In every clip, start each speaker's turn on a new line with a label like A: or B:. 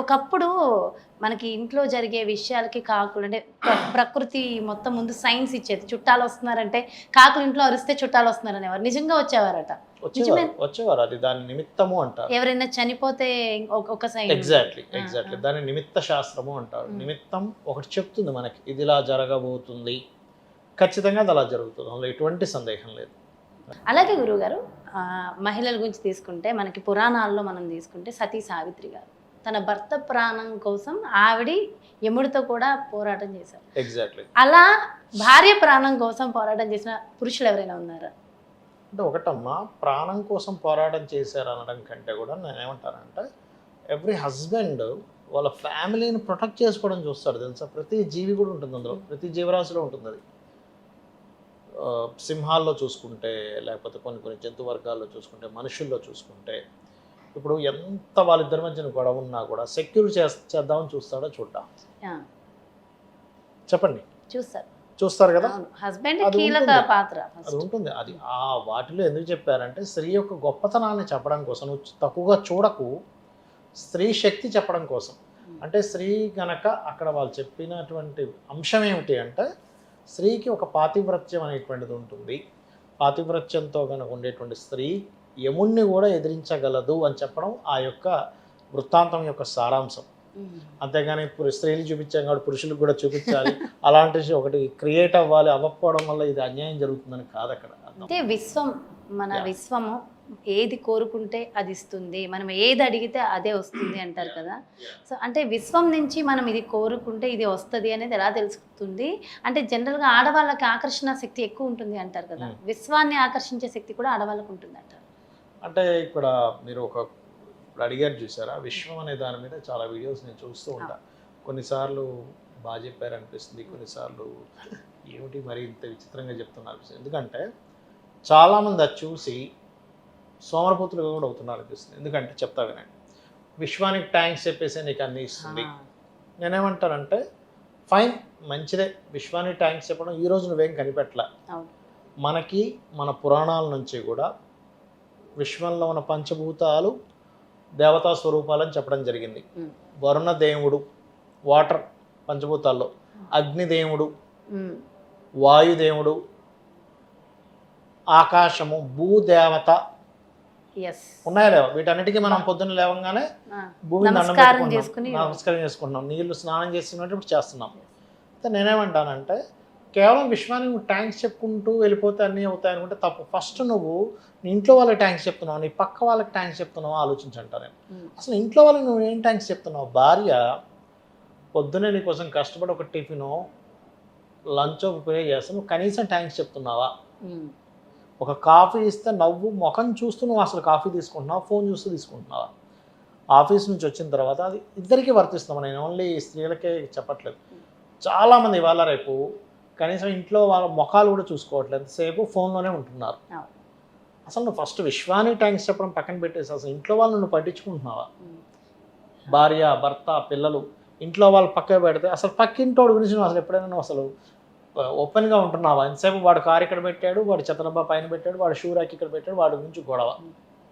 A: ఒకప్పుడు మనకి ఇంట్లో జరిగే విషయాలకి కాకులు అంటే ప్ర- ప్రకృతి మొత్తం ముందు సైన్స్ ఇచ్చేది. చుట్టాలు వస్తున్నారంటే కాకులు ఇంట్లో అరిస్తే చుట్టాలు వస్తున్నారు అనేవారు నిజంగా వచ్చేవారట.
B: వచ్చేవారు అది దాని నిమిత్తము అంటారు.
A: ఎవరైనా చనిపోతే ఒక- సైన్.
B: ఎగ్జాక్ట్లీ ఎగ్జాక్ట్లీ
A: ఆ.
B: దాన్ని నిమిత్త శాస్త్రము అంటారు. నిమిత్తం ఒకటి చెప్తుంది మనకి. ఇది ఇలా జరగబోతుంది. ఖచ్చితంగా అది అలా జరుగుతుంది. అందులో ఎటువంటి సందేహం లేదు.
A: అలాగే గురువుగారు ఆ, మహిళల గురించి తీసుకుంటే మనకి పురాణాల్లో మనం తీసుకుంటే సతీ సావిత్రి గారు. తన భర్త ప్రాణం కోసం ఆవిడ యముడితో కూడా పోరాటం చేశారు.
B: ఎగ్జాక్ట్లీ
A: అలా భార్య ప్రాణం కోసం పోరాటం చేసిన పురుషులు ఎవరైనా ఉన్నారా?
B: అంటే ఒకటమ్మా ప్రాణం కోసం పోరాటం చేశారు అనడం కంటే కూడా నేను ఏమంటానంటే ఎవ్రీ హస్బెండ్ వాళ్ళ ఫ్యామిలీని ప్రొటెక్ట్ చేసుకోవడం చూస్తాడు తెలుసా? ప్రతి జీవి కూడా ఉంటుంది అందులో ప్రతి జీవరాశిలో ఉంటుంది అది. సింహాల్లో చూసుకుంటే లేకపోతే కొన్ని కొన్ని జంతు వర్గాల్లో చూసుకుంటే మనుషుల్లో చూసుకుంటే ఇప్పుడు ఎంత వాళ్ళిద్దరి మధ్యన గొడవ ఉన్నా కూడా సెక్యూర్ చేద్దామని చూస్తాడో చూడ్డా?
A: ఆ,
B: చెప్పండి.
A: చూస్తారు.
B: చూస్తారు కదా?
A: హస్బెండ్
B: అది
A: కీలక
B: ఉంటుంది.
A: పాత్ర
B: అది
A: first.
B: ఉంటుంది. అది ఆ వాటిలో ఎందుకు చెప్పారంటే స్త్రీ యొక్క గొప్పతనాన్ని చెప్పడం కోసం నువ్వు తక్కువగా చూడకు స్త్రీ శక్తి చెప్పడం కోసం. అంటే స్త్రీ గనక అక్కడ వాళ్ళు చెప్పినటువంటి అంశం ఏమిటి అంటే స్త్రీకి ఒక పాతివ్రత్యం అనేటువంటిది ఉంటుంది. పాతివ్రత్యంతో కనుక ఉండేటువంటి స్త్రీ యముణ్ణి కూడా ఎదిరించగలదు అని చెప్పడం ఆ యొక్క వృత్తాంతం యొక్క సారాంశం. అంతేగాని పురు- స్త్రీలు చూపించాం కాబట్టి పురుషులకు కూడా చూపించాలి. అలాంటి ఒకటి క్రియేట్ అవ్వాలి అవ్వకపోవడం వల్ల ఇది అన్యాయం జరుగుతుందని కాదు అక్కడ.
A: అంటే విశ్వం మన. విశ్వము ఏది కోరుకుంటే అది ఇస్తుంది. మనం ఏది అడిగితే అదే వస్తుంది అంటారు కదా. సో అంటే విశ్వం నుంచి మనం ఇది కోరుకుంటే ఇది వస్తుంది అనేది ఎలా తెలుస్తుంది? అంటే జనరల్గా ఆడవాళ్ళకి ఆకర్షణ శక్తి ఎక్కువ ఉంటుంది అంటారు కదా.
B: Hmm.
A: విశ్వాన్ని ఆకర్షించే శక్తి కూడా ఆడవాళ్ళకు ఉంటుంది అంటారు.
B: అంటే ఇక్కడ మీరు ఒక ఇప్పుడు అడిగారు చూసారా? విశ్వం అనే దాని మీద చాలా వీడియోస్ నేను చూస్తూ ఉంటా. కొన్నిసార్లు బాగా చెప్పారు అనిపిస్తుంది కొన్నిసార్లు ఏమిటి మరి ఇంత విచిత్రంగా చెప్తున్నారు అనిపిస్తుంది. ఎందుకంటే చాలామంది అది చూసి సోమరపుత్రులుగా కూడా అవుతున్నారు అనిపిస్తుంది. ఎందుకంటే చెప్తా వినండి. విశ్వానికి ట్యాంక్స్ చెప్పేసి నీకు అన్ని ఇస్తుంది. నేనేమంటానంటే ఫైన్ మంచిదే. విశ్వానికి ట్యాంక్స్ చెప్పడం ఈ రోజు నువ్వేం కనిపెట్టలే. మనకి మన పురాణాల నుంచి కూడా విశ్వంలో ఉన్న పంచభూతాలు దేవతా స్వరూపాలని చెప్పడం జరిగింది. వరుణ దేవుడు వాటర్ పంచభూతాల్లో అగ్నిదేవుడు. వాయుదేవుడు ఆకాశము భూదేవత ఉన్నాయా లేవా? వీటన్నిటికీ మనం పొద్దున్న లేవగానే. భూమి
A: నమస్కారం
B: చేసుకుంటున్నాం నీళ్ళు స్నానం చేస్తున్నట్టు చేస్తున్నాం. అయితే నేనేమంటానంటే కేవలం విశ్వానికి నువ్వు ట్యాంక్స్ చెప్పుకుంటూ వెళ్ళిపోతే అన్నీ అవుతాయి అనుకుంటే తప్పు. ఫస్ట్ నువ్వు నీ ఇంట్లో వాళ్ళకి ట్యాంక్స్ చెప్తున్నావు నీ పక్క వాళ్ళకి ట్యాంక్స్ చెప్తున్నావు ఆలోచించంటా నేను. అసలు ఇంట్లో వాళ్ళకి నువ్వు ఏం ట్యాంక్స్ చెప్తున్నావు? భార్య పొద్దునే నీ కోసం కష్టపడి ఒక టిఫినో లంచ్ ప్రిపేర్ చేస్తే నువ్వు కనీసం ట్యాంక్స్ చెప్తున్నావా. ఒక కాఫీ ఇస్తే నవ్వు ముఖం చూస్తూ నువ్వు అసలు కాఫీ తీసుకుంటున్నావా? ఫోన్ చూస్తూ తీసుకుంటున్నావా? ఆఫీస్ నుంచి వచ్చిన తర్వాత అది ఇద్దరికీ వర్తిస్తున్నాం నేను ఓన్లీ స్త్రీలకే చెప్పట్లేదు. చాలామంది ఇవాళ రేపు కనీసం ఇంట్లో వాళ్ళ ముఖాలు కూడా చూసుకోవట్లేదు. ఎంతసేపు ఫోన్లోనే ఉంటున్నారు. అసలు నువ్వు ఫస్ట్ విశ్వానికి ట్యాంక్స్ చెప్పడం పక్కన పెట్టేసి అసలు ఇంట్లో వాళ్ళు నువ్వు పట్టించుకుంటున్నావా. భార్య భర్త పిల్లలు ఇంట్లో వాళ్ళు పక్క పెడితే అసలు పక్కింటోడు గురించి నువ్వు అసలు ఎప్పుడైనా నువ్వు అసలు ఓపెన్గా ఉంటున్నావా? ఎంతసేపు వాడు కారు ఇక్కడ పెట్టాడు వాడు చెత్తడబ్బా పైన పెట్టాడు వాడు షూ ర్యాక్ ఇక్కడ పెట్టాడు వాడి గురించి గొడవ.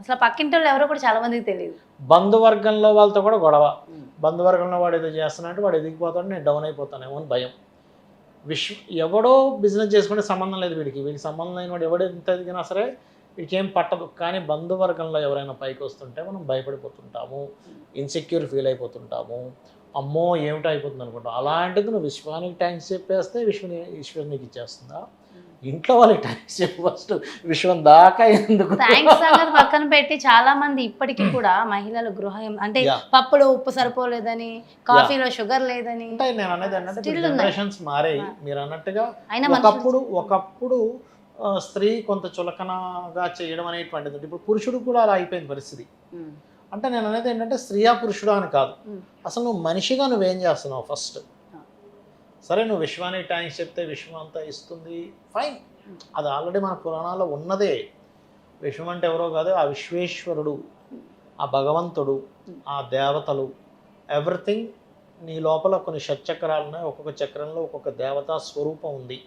A: అసలు పక్కింటి వాళ్ళు ఎవరో కూడా చాలా మందికి తెలియదు.
B: బంధువర్గంలో వాళ్ళతో కూడా గొడవ. బంధువర్గంలో వాడు ఏదో చేస్తున్నట్టు వాడు ఎదిగిపోతాడు నేను డౌన్ అయిపోతానేమో అని భయం. విశ్వ ఎవడో బిజినెస్ చేసుకుంటే సంబంధం లేదు వీడికి. వీడికి సంబంధం లేని వాడు ఎవడు ఎంత ఎదిగినా సరే వీడికి ఏం పట్టదు. కానీ బంధువర్గంలో ఎవరైనా పైకి వస్తుంటే మనం భయపడిపోతుంటాము. Insecure feel అయిపోతుంటాము. అమ్మో ఏమిటో అయిపోతుంది అనుకుంటాం అలాంటిది నువ్వు విశ్వానికి ట్యాంక్స్ చెప్పేస్తే విశ్వని ఈశ్వరు నీకు ఇచ్చేస్తుందా? ఇంట్లో వాళ్ళకి చెప్పు ఫస్ట్ విశ్వం దాకా ఎందుకు
A: థ్యాంక్స్ పక్కన పెట్టి చాలా మంది ఇప్పటికీ కూడా మహిళలు గృహం అంటే. పప్పులో ఉప్పు సరిపోలేదని కాఫీలో షుగర్ లేదని
B: అంటే నేను అనేది. జనరేషన్స్ మారాయి. మీరు అన్నట్టుగా ఒకప్పుడు ఒకప్పుడు స్త్రీ కొంత చులకనగా చేయడం అనేటువంటిది. ఇప్పుడు పురుషుడు కూడా అలా అయిపోయింది పరిస్థితి
A: ఉమ్.
B: అంటే నేను అనేది ఏంటంటే స్త్రీయా పురుషుడా అని కాదు
A: ఉమ్.
B: అసలు నువ్వు మనిషిగా నువ్వేం చేస్తున్నావు ఫస్ట్. సరే నువ్వు విశ్వానికి ట్యాంక్స్ చెప్తే విశ్వం అంతా ఇస్తుంది ఫైన్. అది ఆల్రెడీ మన పురాణాల్లో ఉన్నదే విశ్వం అంటే ఎవరో కాదు ఆ విశ్వేశ్వరుడు ఆ భగవంతుడు. ఆ దేవతలు ఎవ్రీథింగ్ నీ లోపల కొన్ని షట్చక్రాలు ఉన్నాయి ఒక్కొక్క చక్రంలో ఒక్కొక్క దేవతా స్వరూపం ఉంది.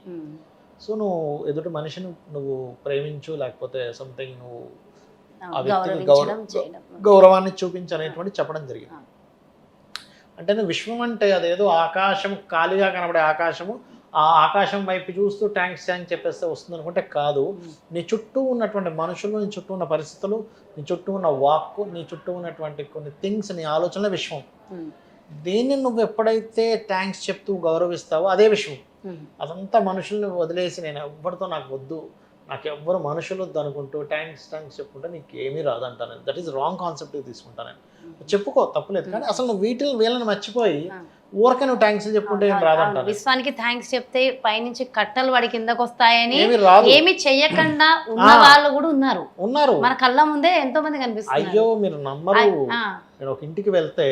B: సో నువ్వు ఎదుటి మనిషిని నువ్వు ప్రేమించు లేకపోతే సంథింగ్ నువ్వు ఆ గౌరవాన్ని చూపించనేటువంటి చెప్పడం జరిగింది. అంటే విశ్వం అంటే అదేదో ఆకాశం ఖాళీగా కనబడే ఆకాశము ఆ ఆకాశం వైపు చూస్తూ ట్యాంక్స్ అని చెప్పేస్తే వస్తుంది అనుకుంటే కాదు నీ చుట్టూ ఉన్నటువంటి మనుషులు నీ చుట్టూ ఉన్న పరిస్థితులు నీ చుట్టూ ఉన్న వాక్కు నీ చుట్టూ ఉన్నటువంటి కొన్ని థింగ్స్ నీ ఆలోచనల విశ్వం. దీన్ని నువ్వు ఎప్పుడైతే థ్యాంక్స్ చెప్తూ గౌరవిస్తావో అదే విశ్వం. అదంతా మనుషుల్ని వదిలేసి నేను ఎవ్వరితో నాకు వద్దు. నాకు ఎవ్వరు మనుషులు వద్దు అనుకుంటూ థ్యాంక్స్ థ్యాంక్స్ చెప్పుకుంటే నీకు ఏమీ రాదంటాను దట్ ఈస్ రాంగ్ కాన్సెప్ట్ తీసుకుంటాను చెప్పుకో తప్పులేదు. కానీ అసలు నువ్వు వీటిని వీళ్ళని మర్చిపోయి. ఊరికే నువ్వు థ్యాంక్స్ చెప్పుకుంటే ఏం
A: విశ్వానికి థ్యాంక్స్ చెప్తే పైనుంచి కట్టలు వాడి కిందకు వస్తాయని
B: ఏమి
A: చెయ్యకుండా ఉన్న. వాళ్ళు కూడా ఉన్నారు.
B: ఉన్నారు.
A: మన కళ్ళ ముందే ఎంతో మంది కనిపిస్తున్నారు.
B: అయ్యో మీరు నమ్మరు. నేను ఒక ఇంటికి వెళ్తే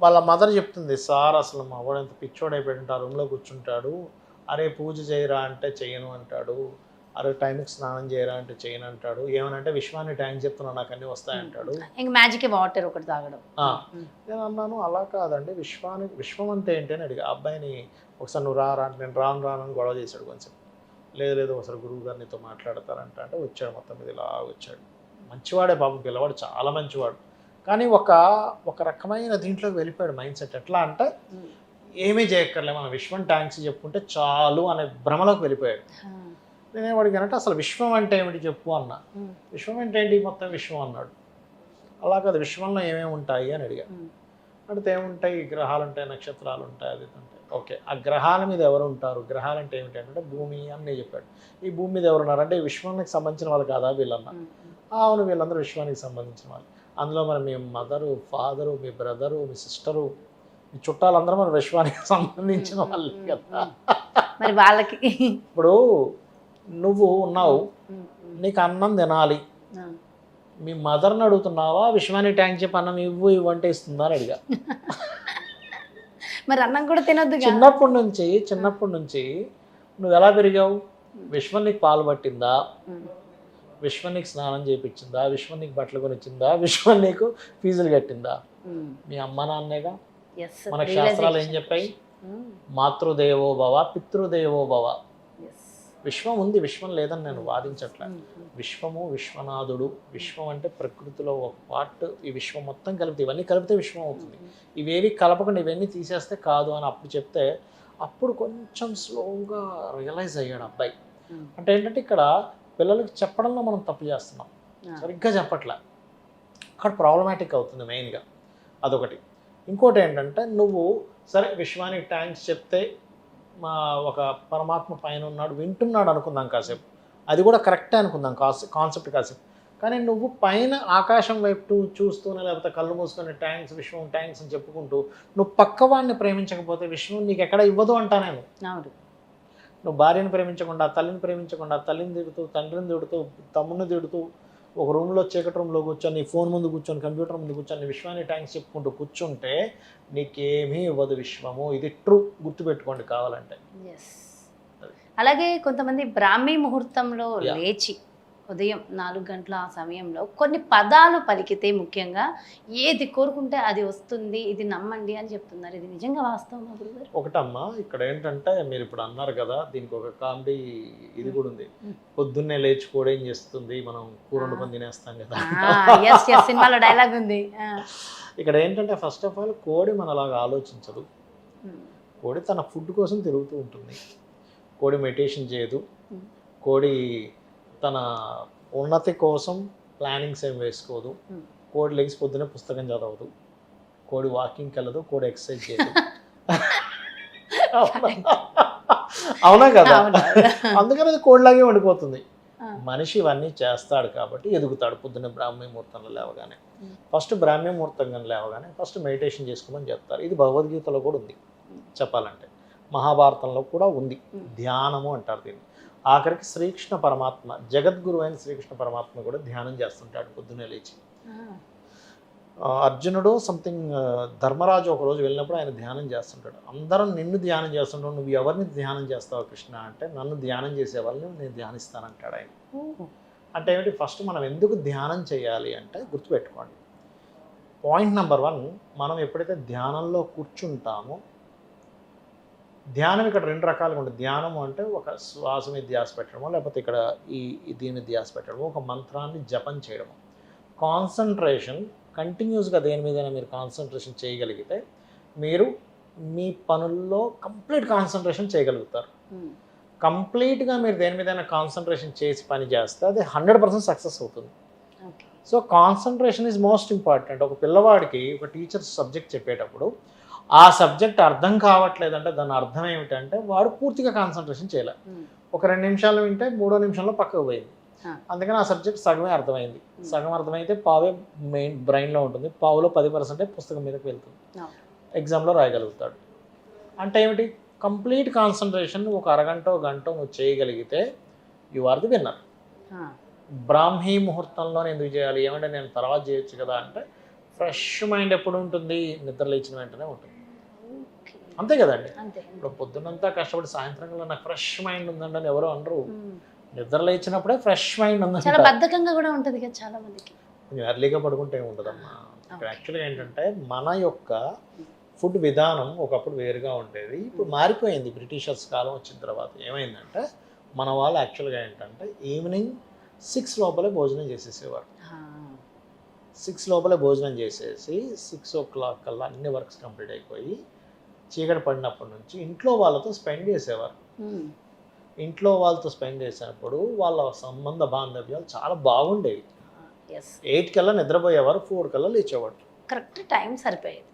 B: వాళ్ళ మదర్ చెప్తుంది సార్ అసలు మా వాడు ఎంత ఆ రూమ్లో కూర్చుంటాడు. అరే పూజ చేయరా అంటే చేయను అంటాడు. అరే టైంకి స్నానం చేయరా అంటే చేయను అంటాడు. ఏమనంటే విశ్వాన్ని టైం చెప్తున్నా నాకు అన్నీ వస్తాయంటాడు
A: ఇంక మ్యాజిక్ వాటర్ ఒకటి తాగడం.
B: నేను అన్నాను అలా కాదండి. విశ్వానికి విశ్వం అంటే ఏంటి అని అడిగా. ఆ అబ్బాయిని ఒకసారి నువ్వు రా అంటే నేను రాను రాను అని గొడవ చేశాడు కొంచెం. లేదు లేదు ఒకసారి గురువు గారు నీతో మాట్లాడతారంట అంటే వచ్చాడు మొత్తం మీద ఇలా వచ్చాడు. మంచివాడే పాపం పిల్లవాడు చాలా మంచివాడు. కానీ ఒక ఒక రకమైన దీంట్లోకి వెళ్ళిపోయాడు మైండ్ సెట్. ఎట్లా అంటే. ఏమీ చేయక్కర్లే మనం విశ్వం ట్యాంక్స్ చెప్పుకుంటే చాలు అనే భ్రమలోకి వెళ్ళిపోయాడు. నేనేం అడిగానంటే అసలు విశ్వం అంటే ఏమిటి చెప్పు అన్నా. విశ్వం అంటే ఏంటి? మొత్తం విశ్వం అన్నాడు. అలా కాదు విశ్వంలో ఏమేమి ఉంటాయి అని అడిగా.
A: ఉమ్,
B: అడిగితే ఏముంటాయి? గ్రహాలు ఉంటాయి నక్షత్రాలు ఉంటాయి అది ఉంటాయి. ఓకే ఆ గ్రహాల మీద ఎవరు ఉంటారు? గ్రహాలు అంటే ఏమిటి? అంటే భూమి అని నేను చెప్పాడు. ఈ భూమి మీద ఎవరు ఉన్నారు అంటే ఈ విశ్వానికి సంబంధించిన వాళ్ళు కాదా వీళ్ళన్న?
A: ఉమ్,
B: "ఆ, అవును వీళ్ళందరూ విశ్వానికి సంబంధించిన వాళ్ళు. అందులో మరి మీ మదరు ఫాదరు మీ బ్రదరు మీ సిస్టరు చుట్టాలందరూ మన విశ్వానికి సంబంధించిన వాళ్ళే కదా.
A: మరి వాళ్ళకి
B: ఇప్పుడు నువ్వు ఉన్నావు నీకు అన్నం తినాలి. మీ మదర్ని అడుగుతున్నావా విశ్వానికి ట్యాంక్ చెప్పి అన్నం ఇవ్వు ఇవ్వంటే ఇస్తుందా అని అడిగా.
A: మరి అన్నం కూడా తినొద్దుగా?
B: చిన్నప్పటి నుంచి చిన్నప్పటి నుంచి నువ్వు ఎలా పెరిగావు? విశ్వం నీకు పాలు పట్టిందా? విశ్వం నీకు స్నానం చేయించిందా విశ్వం నీకు బట్టలు కొనిచ్చిందా? విశ్వం నీకు ఫీజులు కట్టిందా? మీ అమ్మ నాన్నేగా? మన. శాస్త్రాలు ఏం చెప్పాయి?
A: ఉమ్,
B: మాతృదేవో భవ పితృదేవో భవ. విశ్వం ఉంది విశ్వం లేదని నేను వాదించట్లే.
A: ఉమ్, ఉమ్,
B: విశ్వము విశ్వనాథుడు విశ్వం అంటే ప్రకృతిలో ఒక పార్ట్ ఈ విశ్వం మొత్తం కలిపితే ఇవన్నీ కలిపితే విశ్వం అవుతుంది. ఇవేవి కలపకుండా ఇవన్నీ తీసేస్తే కాదు అని అప్పుడు చెప్తే అప్పుడు కొంచెం స్లోగా రియలైజ్ అయ్యాడు అబ్బాయి. అంటే ఏంటంటే ఇక్కడ పిల్లలకి చెప్పడంలో మనం తప్పు చేస్తున్నాం.
A: ఆ,
B: సరిగ్గా చెప్పట్లే. అక్కడ ప్రాబ్లమాటిక్ అవుతుంది మెయిన్గా అదొకటి. ఇంకోటి ఏంటంటే నువ్వు సరే విశ్వానికి థ్యాంక్స్ చెప్తే మా ఒక పరమాత్మ పైన ఉన్నాడు వింటున్నాడు అనుకుందాం కాసేపు. అది కూడా కరెక్టే అనుకుందాం కాస్ కాన్సెప్ట్ కాసేపు. కానీ నువ్వు పైన ఆకాశం వైపు చూస్తూనే లేకపోతే కళ్ళు మూసుకొని ట్యాంక్స్ విశ్వం ట్యాంక్స్ అని చెప్పుకుంటూ నువ్వు పక్కవాడిని ప్రేమించకపోతే విశ్వం నీకు ఎక్కడ ఇవ్వదు అంటా నేను. నువ్వు భార్యను ప్రేమించకుండా తల్లిని ప్రేమించకుండా తల్లిని తిడుతూ తండ్రిని తిడుతూ తమ్ముడిని తిడుతూ ఒక రూమ్లో చీకటి రూమ్లో కూర్చొని నీ ఫోన్ ముందు కూర్చొని కంప్యూటర్ ముందు కూర్చొని విశ్వాన్ని ట్యాంక్స్ చెప్పుకుంటూ కూర్చుంటే నీకేమీ ఇవ్వదు విశ్వము. ఇది ట్రూ గుర్తుపెట్టుకోండి కావాలంటే.
A: అలాగే కొంతమంది బ్రాహ్మీ ముహూర్తంలో. లేచి ఉదయం నాలుగు గంటల ఆ సమయంలో కొన్ని పదాలు పలికితే ముఖ్యంగా ఏది కోరుకుంటే అది వస్తుంది ఇది నమ్మండి అని చెప్తున్నారు. ఇది నిజంగా వాస్తవం గురుగారు?
B: ఒకటమ్మా ఇక్కడ ఏంటంటే మీరు ఇప్పుడు అన్నారు కదా దీనికి ఒక కామెడీ ఇది కూడా ఉంది. పొద్దున్నే లేచి కూడా ఏం చేస్తుంది? మనం కూర వండుకొని తినేస్తాం కదా.
A: సినిమాలో డైలాగ్ ఉంది.
B: ఇక్కడ ఏంటంటే ఫస్ట్ ఆఫ్ ఆల్ కోడి మనలాగా ఆలోచించదు. కోడి తన ఫుడ్ కోసం తిరుగుతూ ఉంటుంది. కోడి మెడిటేషన్ చేయదు. కోడి తన ఉన్నతి కోసం ప్లానింగ్స్ ఏం వేసుకోదు. కోడి లెగ్స్ పొద్దునే పుస్తకం చదవదు కోడి వాకింగ్కి వెళ్ళదు కోడి ఎక్సర్సైజ్ చేయదు అవునా? కదా. అందుకని అది కోడిలాగే ఉండిపోతుంది. మనిషి ఇవన్నీ చేస్తాడు కాబట్టి ఎదుగుతాడు పొద్దున్న బ్రాహ్మీ ముహూర్తంలో లేవగానే. ఫస్ట్ బ్రాహ్మీ ముహూర్తంగా లేవగానే ఫస్ట్ మెడిటేషన్ చేసుకోమని చెప్తారు ఇది భగవద్గీతలో కూడా ఉంది. చెప్పాలంటే మహాభారతంలో కూడా ఉంది. ధ్యానము అంటారు దీన్ని ఆఖరికి శ్రీకృష్ణ పరమాత్మ జగద్గురు అయిన శ్రీకృష్ణ పరమాత్మ కూడా ధ్యానం చేస్తుంటాడు పొద్దున్నే లేచి. అర్జునుడు సంథింగ్ ధర్మరాజు ఒక రోజు వెళ్ళినప్పుడు ఆయన ధ్యానం చేస్తుంటాడు. అందరం నిన్ను ధ్యానం చేస్తుంటావు నువ్వు ఎవరిని ధ్యానం చేస్తావు కృష్ణ అంటే నన్ను ధ్యానం చేసే వాళ్ళని నేను ధ్యానిస్తానంటాడు ఆయన. అంటే ఏమిటి? ఫస్ట్ మనం ఎందుకు ధ్యానం చేయాలి అంటే గుర్తుపెట్టుకోండి. పాయింట్ నెంబర్ వన్ మనం ఎప్పుడైతే ధ్యానంలో కూర్చుంటామో ధ్యానం ఇక్కడ రెండు రకాలుగా ఉంటుంది. ధ్యానం అంటే ఒక శ్వాస మీద ధ్యాస పెట్టడమో లేకపోతే ఇక్కడ ఈ దీని మీద ధ్యాస పెట్టడమో ఒక మంత్రాన్ని జపం చేయడము. కాన్సన్ట్రేషన్ కంటిన్యూస్గా దేని మీదైనా మీరు కాన్సన్ట్రేషన్ చేయగలిగితే మీరు మీ పనుల్లో కంప్లీట్ కాన్సన్ట్రేషన్ చేయగలుగుతారు. కంప్లీట్గా మీరు దేని మీదైనా కాన్సన్ట్రేషన్ చేసి పని చేస్తే అది హండ్రెడ్ పర్సెంట్ సక్సెస్ అవుతుంది. So concentration is most important. ఒక పిల్లవాడికి ఒక టీచర్ సబ్జెక్ట్ చెప్పేటప్పుడు ఆ సబ్జెక్ట్ అర్థం కావట్లేదంటే దాని అర్థం ఏమిటంటే వాడు పూర్తిగా కాన్సన్ట్రేషన్ చేయలే. ఒక రెండు నిమిషాలు వింటే మూడో నిమిషంలో పక్కకు పోయింది. అందుకని ఆ సబ్జెక్ట్ సగమే అర్థమైంది. సగం అర్థమైతే పావే మెయిన్ బ్రెయిన్లో ఉంటుంది. పావులో పది పర్సెంటే పుస్తకం మీదకి వెళ్తుంది. ఎగ్జామ్లో రాయగలుగుతాడు. అంటే ఏమిటి? కంప్లీట్ కాన్సన్ట్రేషన్ ఒక అరగంట గంట నువ్వు చేయగలిగితే యు ఆర్ ది విన్నర్. బ్రాహ్మీ ముహూర్తంలోనే ఎందుకు చేయాలి? ఏమంటే నేను తర్వాత చేయొచ్చు కదా అంటే ఫ్రెష్ మైండ్ ఎప్పుడు ఉంటుంది? నిద్ర లేచిన వెంటనే ఉంటుంది. అంతే కదండి. ఇప్పుడు పొద్దున్నంతా కష్టపడి సాయంత్రం కల్లా నాకు ఫ్రెష్ మైండ్ ఉందండి అని ఎవరు అనరు.
A: ఉమ్.
B: నిద్ర లేచినప్పుడే ఫ్రెష్ మైండ్
A: చాలా బద్ధకంగా కూడా ఉంటది కదా చాలా మందికి.
B: కొంచెం ఎర్లీగా పడుకుంటే ఏముంటుందమ్మా ఇక్కడ. యాక్చువల్గా ఏంటంటే మన యొక్క ఫుడ్ విధానం ఒకప్పుడు వేరుగా ఉండేది. ఇప్పుడు మారిపోయింది. బ్రిటిషర్స్ కాలం వచ్చిన తర్వాత ఏమైందంటే మన వాళ్ళు యాక్చువల్గా ఏంటంటే ఈవినింగ్ సిక్స్ లోపలే భోజనం చేసేసేవారు. సిక్స్ లోపలే భోజనం చేసేసి సిక్స్ ఓ క్లాక్ కల్లా అన్ని వర్క్స్ కంప్లీట్ అయిపోయి చీకటి పడినప్పటి నుంచి ఇంట్లో వాళ్ళతో స్పెండ్ చేసేవారు. ఇంట్లో వాళ్ళతో స్పెండ్ చేసినప్పుడు వాళ్ళ సంబంధ బాంధవ్యాలు చాలా బాగుండేవి. ఎయిట్ కల్లా నిద్రపోయేవారు ఫోర్ కల్లా లేచేవాడు
A: కరెక్ట్ టైం సరిపోయేది.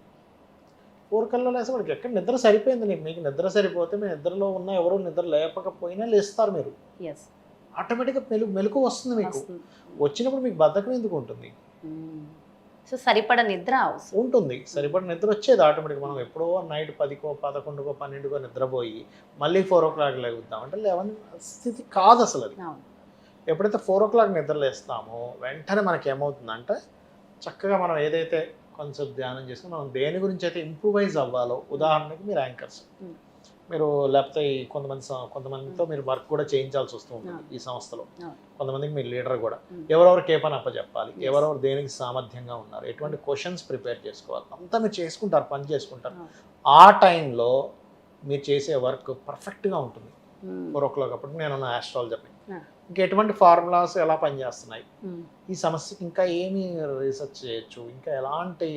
B: ఫోర్ కల్లా లేస్తే వాడికి ఎక్కడ నిద్ర సరిపోయింది నీకు? మీకు నిద్ర సరిపోతే మీ నిద్రలో ఉన్న ఎవరు నిద్ర లేపకపోయినా లేస్తారు మీరు. ఆటోమేటిక్గా మెలు మెలకు వస్తుంది మీకు. వచ్చినప్పుడు మీకు బద్ధకం ఎందుకు ఉంటుంది?
A: సో సరిపడ నిద్ర అవసరం.
B: ఉంటుంది. సరిపడ నిద్ర వచ్చేది ఆటోమేటిక్ మనం ఎప్పుడో నైట్ పదికో పదకొండుకో పన్నెండుకో నిద్రపోయి మళ్ళీ ఫోర్ ఓ క్లాక్ లేగుద్దాం. అంటే లేవని స్థితి కాదు అసలు అది. ఎప్పుడైతే ఫోర్ ఓ క్లాక్ నిద్ర లేస్తామో వెంటనే మనకి ఏమవుతుందంటే చక్కగా మనం ఏదైతే కొంచెం ధ్యానం చేసుకుని మనం దేని గురించి అయితే ఇంప్రూవైజ్ అవ్వాలో ఉదాహరణకి మీరు యాంకర్స్. మీరు లేకపోతే కొంతమంది కొంతమందితో మీరు వర్క్ కూడా చేయించాల్సి వస్తూ ఉంటుంది. ఈ సంస్థలో. కొంతమందికి మీరు లీడర్ కూడా. ఎవరెవరికి ఏ పని అప్పచెప్పాలి. ఎవరెవరు దేనికి సామర్థ్యంగా ఉన్నారు ఎటువంటి క్వశ్చన్స్ ప్రిపేర్ చేసుకోవాలి అంతా మీరు చేసుకుంటారు పని చేసుకుంటారు. ఆ టైంలో మీరు చేసే వర్క్ పర్ఫెక్ట్గా ఉంటుంది. ఫోర్ ఓ క్లాక్ అప్పుడు నేను ఆస్ట్రాలజర్ని. ఇంకా ఎటువంటి ఫార్ములాస్ ఎలా పనిచేస్తున్నాయి. ఈ సమస్యకి ఇంకా ఏమి రీసెర్చ్ చేయొచ్చు ఇంకా ఎలాంటి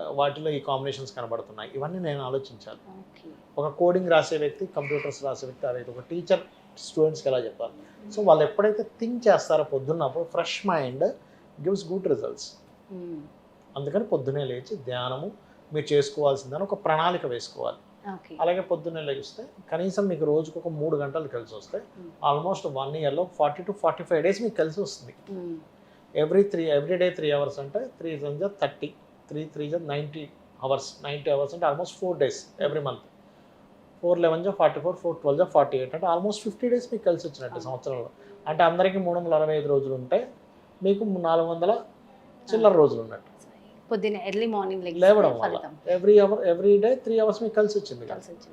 B: వాటిలో ఈ కాంబినేషన్స్ కనబడుతున్నాయి. ఇవన్నీ నేను ఆలోచించాలి.
A: ఓకే.
B: ఒక కోడింగ్ రాసే వ్యక్తి కంప్యూటర్స్ రాసే వ్యక్తి అదే ఒక టీచర్ స్టూడెంట్స్కి ఎలా చెప్పాలి? సో వాళ్ళు ఎప్పుడైతే థింక్ చేస్తారో పొద్దున్నప్పుడు fresh mind gives good results. అందుకని పొద్దునే లేచి ధ్యానము మీరు చేసుకోవాల్సిందని ఒక ప్రణాళిక వేసుకోవాలి. అలాగే పొద్దున్నే లేస్తే కనీసం మీకు రోజుకు ఒక మూడు గంటలు కలిసి వస్తే
A: Hmm.
B: ఆల్మోస్ట్ వన్ ఇయర్లో forty to forty five days మీకు కలిసి వస్తుంది. Every three every day three hours అంటే త్రీ జా థర్టీ. త్రీ త్రీ జా నైంటీ అవర్స్ నైంటీ అవర్స్ అంటే almost four days every month four eleven జా ఫార్టీ ఫోర్ ఫోర్ ట్వెల్వ్ జా ఫార్టీ ఎయిట్ అంటే ఆల్మోస్ట్ ఫిఫ్టీ డేస్ మీకు కలిసి వచ్చినట్టు సంవత్సరంలో. అంటే అందరికీ మూడు వందల అరవై ఐదు రోజులు ఉంటే మీకు నాలుగు వందల చిల్లర రోజులు ఉన్నట్టు.
A: పొద్దున్న ఎర్లీ మార్నింగ్
B: లేవడం every hour every day three hours మీకు కలిసి వచ్చింది
A: కలిసి వచ్చింది.